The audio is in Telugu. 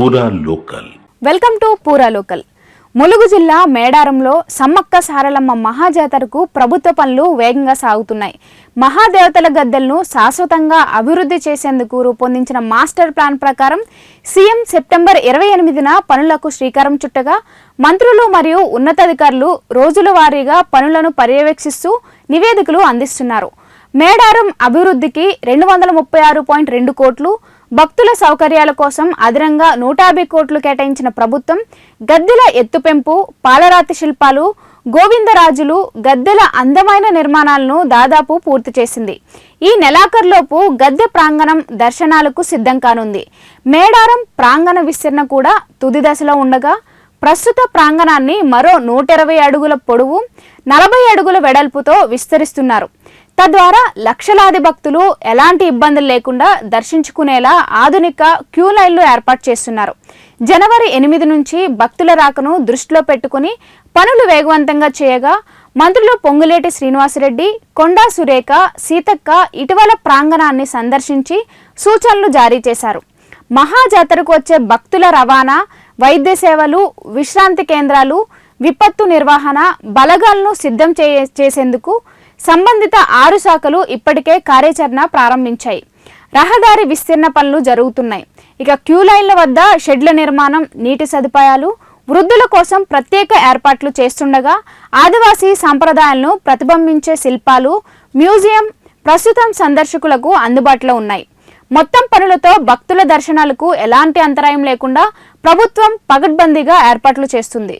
Pura local. Welcome to Pura local. Mulugu జిల్లా మేడారంలో సమ్మక్క సారలమ్మ మహాజాతరకు ప్రభుత్వ పనులు వేగంగా సాగుతున్నాయి. మహాదేవతల గద్దెలను శాశ్వతంగా అభివృద్ధి చేసేందుకు రూపొందించిన మాస్టర్ ప్లాన్ ప్రకారం సీఎం సెప్టెంబర్ ఇరవై ఎనిమిదిన పనులకు శ్రీకారం చుట్టగా మంత్రులు మరియు ఉన్నతాధికారులు రోజుల వారీగా పనులను పర్యవేక్షిస్తూ నివేదికలు అందిస్తున్నారు. మేడారం అభివృద్ధికి రెండు వందల ముప్పై ఆరు పాయింట్ రెండు కోట్లు భక్తుల సౌకర్యాల కోసం అదనంగా నూట యాభై కోట్లు కేటాయించిన ప్రభుత్వం గద్దెల ఎత్తుపెంపు పాలరాతి శిల్పాలు గోవిందరాజులు గద్దెల అందమైన నిర్మాణాలను దాదాపు పూర్తి చేసింది. ఈ నెలాఖరులోపు గద్దె ప్రాంగణం దర్శనాలకు సిద్ధం కానుంది. మేడారం ప్రాంగణ విస్తరణ కూడా తుది దశలో ఉండగా ప్రస్తుత ప్రాంగణాన్ని మరో నూట ఇరవై అడుగుల పొడవు నలభై అడుగుల వెడల్పుతో విస్తరిస్తున్నారు. తద్వారా లక్షలాది భక్తులు ఎలాంటి ఇబ్బందులు లేకుండా దర్శించుకునేలా ఆధునిక క్యూ లైన్లు ఏర్పాటు చేస్తున్నారు. జనవరి ఎనిమిది నుంచి భక్తుల రాకను దృష్టిలో పెట్టుకుని పనులు వేగవంతంగా చేయగా మంత్రులు పొంగులేటి శ్రీనివాసరెడ్డి కొండా సురేఖ సీతక్క ఇటీవల ప్రాంగణాన్ని సందర్శించి సూచనలు జారీ చేశారు. మహాజాతరకు వచ్చే భక్తుల రవాణా వైద్య సేవలు విశ్రాంతి కేంద్రాలు విపత్తు నిర్వహణ బలగాలను సిద్ధం చే చేసేందుకు సంబంధిత ఆరు శాఖలు ఇప్పటికే కార్యాచరణ ప్రారంభించాయి. రహదారి విస్తీర్ణ పనులు జరుగుతున్నాయి. ఇక క్యూ లైన్ల వద్ద షెడ్ల నిర్మాణం నీటి సదుపాయాలు వృద్ధుల కోసం ప్రత్యేక ఏర్పాట్లు చేస్తుండగా ఆదివాసీ సంప్రదాయాలను ప్రతిబింబించే శిల్పాలు మ్యూజియం ప్రస్తుతం సందర్శకులకు అందుబాటులో ఉన్నాయి. మొత్తం పనులతో భక్తుల దర్శనాలకు ఎలాంటి అంతరాయం లేకుండా ప్రభుత్వం పగడ్బందీగా ఏర్పాట్లు చేస్తుంది.